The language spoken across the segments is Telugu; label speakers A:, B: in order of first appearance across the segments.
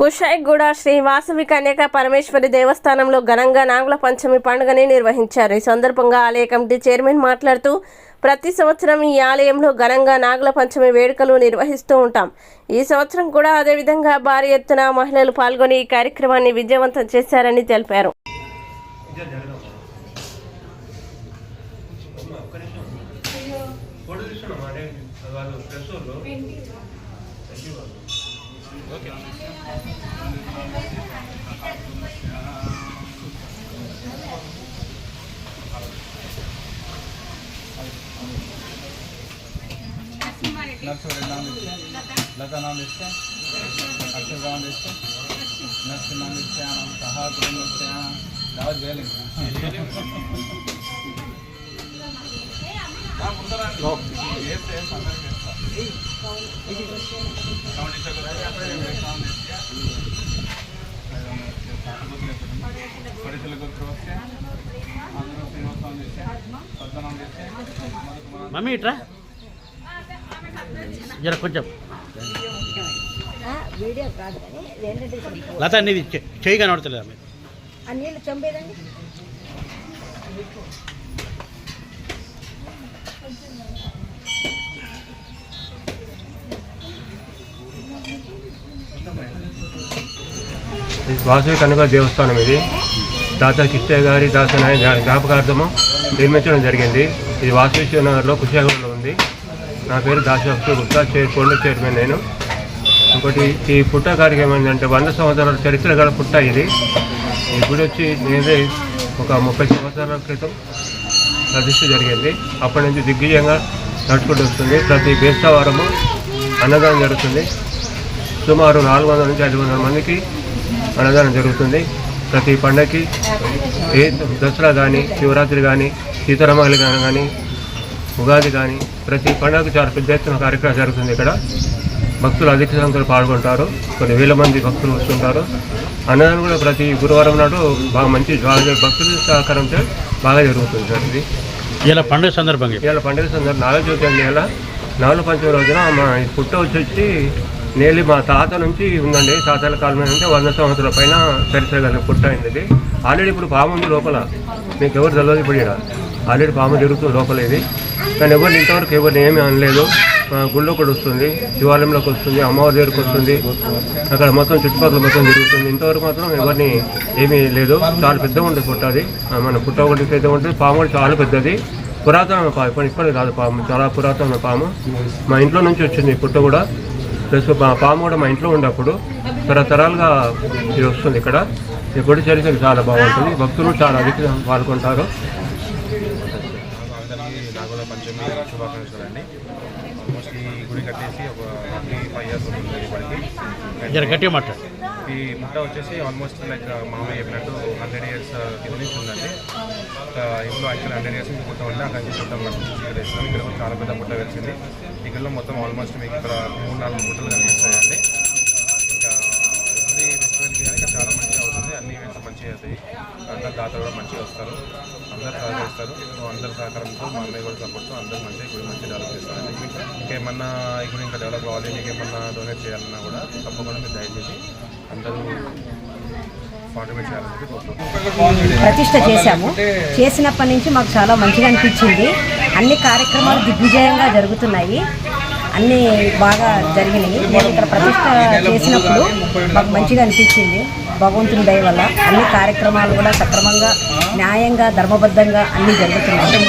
A: కుషాయిగూడ శ్రీ వాసవి కన్యక పరమేశ్వరి దేవస్థానంలో ఘనంగా నాగుల పంచమి పండుగని నిర్వహించారు. ఈ సందర్భంగా ఆలయ కమిటీ చైర్మన్ మాట్లాడుతూ ప్రతి సంవత్సరం ఈ ఆలయంలో ఘనంగా నాగుల పంచమి వేడుకలు నిర్వహిస్తూ ఉంటాం. ఈ సంవత్సరం కూడా అదేవిధంగా భారీ ఎత్తున మహిళలు పాల్గొని ఈ కార్యక్రమాన్ని విజయవంతం చేశారని తెలిపారు.
B: వాళ్ళు
C: नर्सरी नाम लिखते लता नाम लिखते अक्षर नाम लिखते नर्सरी नाम लिखते हैं कहा ग्रह लिखते हैं दावत गए लिखते हैं
D: మమ్మీ ఇట్రా. జర కొంచెం. లత నీది చెయ్యి కనబడతలేదు
E: ఆ నీళ్ళు చంపేదండి.
B: వాసవి కనుక దేవస్థానం ఇది. దాత కిష్టయ్య గారి దాసనాయ జ్ఞాపకార్థము నిర్మించడం జరిగింది. ఇది వాసవేశ్వర నగర్లో కుషాగూడలో ఉంది. నా పేరు దాశభక్తి గుప్తా చైర్ కోళ్ళ చైర్మన్ నేను. ఇంకోటి ఈ పుట్ట కార్యక్రమం ఏంటంటే వంద సంవత్సరాల చరిత్ర గల పుట్ట ఇది. ఈ గుడి వచ్చి నేనే ఒక ముప్పై సంవత్సరాల క్రితం ప్రతిష్ట జరిగింది. అప్పటి నుంచి దిగ్విజయంగా నడుచుకుంటూ వస్తుంది. ప్రతి బేస్తవారము అన్నదానం జరుగుతుంది. సుమారు నాలుగు వందల నుంచి ఐదు వందల మందికి అన్నదానం జరుగుతుంది. ప్రతి పండగకి ఏ దసరా కానీ శివరాత్రి కానీ సీతారామాలు కానీ కానీ ఉగాది కానీ ప్రతి పండుగకు చాలా పెద్ద ఎత్తున కార్యక్రమం జరుగుతుంది ఇక్కడ. భక్తులు అధిక సంఖ్యలో పాల్గొంటారు. కొన్ని వేల మంది భక్తులు వస్తుంటారు. అన్నదానం కూడా ప్రతి గురువారం నాడు బాగా మంచి భక్తుల సహకారంతో బాగా జరుగుతుంది సార్ ఇది.
D: ఇలా పండుగ సందర్భంగా.
B: ఇవాళ పండుగ సందర్భం నాలుగు అండి. ఇలా నాలుగు పంచమ రోజున మా పుట్ట వచ్చి నేలి మా తాత నుంచి ఉందండి. తాతల కాలం నుంచి వంద సంవత్సరాల పైన చరిత్ర పుట్ట అయింది ఇది ఆల్రెడీ ఇప్పుడు పాము ఉంది లోపల. మీకు ఎవరు తెలియదు ఇప్పుడు ఇక్కడ ఆల్రెడీ పాము జరుగుతుంది లోపల ఇది. కానీ ఎవరిని ఇంతవరకు ఎవరిని ఏమీ అనలేదు. గుళ్ళో కూడా వస్తుంది. శివాలయంలోకి వస్తుంది. అమ్మవారి దగ్గరికి వస్తుంది. అక్కడ మొత్తం చుట్టుపక్కల మొత్తం జరుగుతుంది. ఇంతవరకు మాత్రం ఎవరిని ఏమీ లేదు. చాలా పెద్దగా ఉంటుంది పుట్ట అది. మన పుట్ట ఒకటి పెద్దగా ఉంటుంది. పాము కూడా చాలా పెద్దది. పురాతనమైన పాము. ఇప్పుడు ఇప్పటికి కాదు పాము. చాలా పురాతనమైన పాము. మా ఇంట్లో నుంచి వచ్చింది పుట్ట కూడా. ప్లస్ మా పాము కూడా మా ఇంట్లో ఉన్నప్పుడు తరతరాలుగా ఇది వస్తుంది ఇక్కడ. ఈ గుడి చరిత్ర చాలా బాగుంటుంది. భక్తులు చాలా అధికంగా పాల్గొంటారు.
F: పంచమి శుభాకాంక్షలు అండి. ఆల్మోస్ట్ ఈ గుడి కట్టేసి ఒక ఫైవ్ ఇయర్స్ ఉంటుంది ఇప్పటికి.
D: జర గట్టిగా మాట్లాడు.
F: ఈ ముట్ట వచ్చేసి ఆల్మోస్ట్ లైక్ uh, మామయ్య చెప్పినట్టు హండ్రెడ్ ఇయర్స్ uh, కింద నుంచి ఉందండి. ఒక ఇంట్లో యాక్చువల్ హండ్రెడ్ ఇయర్స్ నుంచి పుట్ట ఉంది అక్కడ నుంచి పుట్ట ఇక్కడ వేస్తాం ఇక్కడ కూడా చాలా పెద్ద పుట్ట వెలిసింది. ఇక్కడ మొత్తం ఆల్మోస్ట్ మీకు ఇక్కడ మూడు నాలుగు పుట్టలు కనిపిస్తాయండి. ఇంకా ఎవ్రీ ఫెస్టివల్కి కానీ ఇక్కడ చాలా మంచిగా అవుతుంది. అన్ని ఈవెంట్స్ మంచిగా అవుతాయి. అందరు దాతలు కూడా మంచిగా వస్తారు. అందరు సహకరిస్తారు. సో అందరి సహకారంతో మా అన్నయ్య కూడా సపోర్ట్తో అందరూ మంచిగా ఇప్పుడు మంచిగా డెవలప్ చేస్తారండి. ఇంకేమన్నా ఇప్పుడు ఇంకా డెవలప్ కావాలి మీకు ఏమన్నా డొనేట్ చేయాలన్నా కూడా తప్పకుండా మీరు దయచేసి అందరూ
E: ప్రతిష్ట చేశాము. చేసినప్పటి నుంచి మాకు చాలా మంచిగా అనిపించింది. అన్ని కార్యక్రమాలు దిగ్విజయంగా జరుగుతున్నాయి. అన్నీ బాగా జరిగినాయి. మేము ఇక్కడ ప్రతిష్ట చేసినప్పుడు మాకు మంచిగా అనిపించింది. భగవంతుని దయ వల్ల అన్ని కార్యక్రమాలు కూడా సక్రమంగా న్యాయంగా ధర్మబద్ధంగా అన్నీ జరుగుతున్నాయి.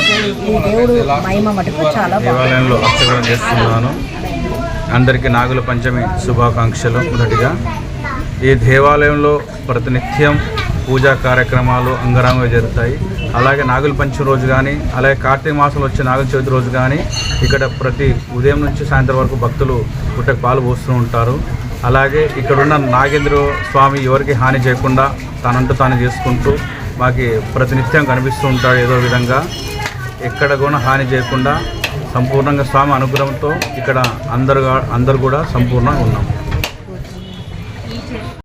E: ఈ దేవుడు మహిమ మటుకు చాలా
C: దేవాలయంలో చేస్తున్నాను. అందరికీ నాగుల పంచమి శుభాకాంక్షలు మొదటిగా. ఈ దేవాలయంలో ప్రతినిత్యం పూజా కార్యక్రమాలు అంగరంగ జరుగుతాయి. అలాగే నాగుల పంచమి రోజు కానీ అలాగే కార్తీక మాసంలో వచ్చే నాగుల చవితి రోజు కానీ ఇక్కడ ప్రతి ఉదయం నుంచి సాయంత్రం వరకు భక్తులు పుట్టకు పాలు పోస్తూ ఉంటారు. అలాగే ఇక్కడున్న నాగేంద్ర స్వామి ఎవరికి హాని చేయకుండా తనంటూ తాను చేసుకుంటూ మాకు ప్రతినిత్యం కనిపిస్తూ ఉంటాడు ఏదో విధంగా. ఎక్కడ కూడా హాని చేయకుండా సంపూర్ణంగా స్వామి అనుగ్రహంతో ఇక్కడ అందరు అందరు కూడా సంపూర్ణంగా ఉన్నాం.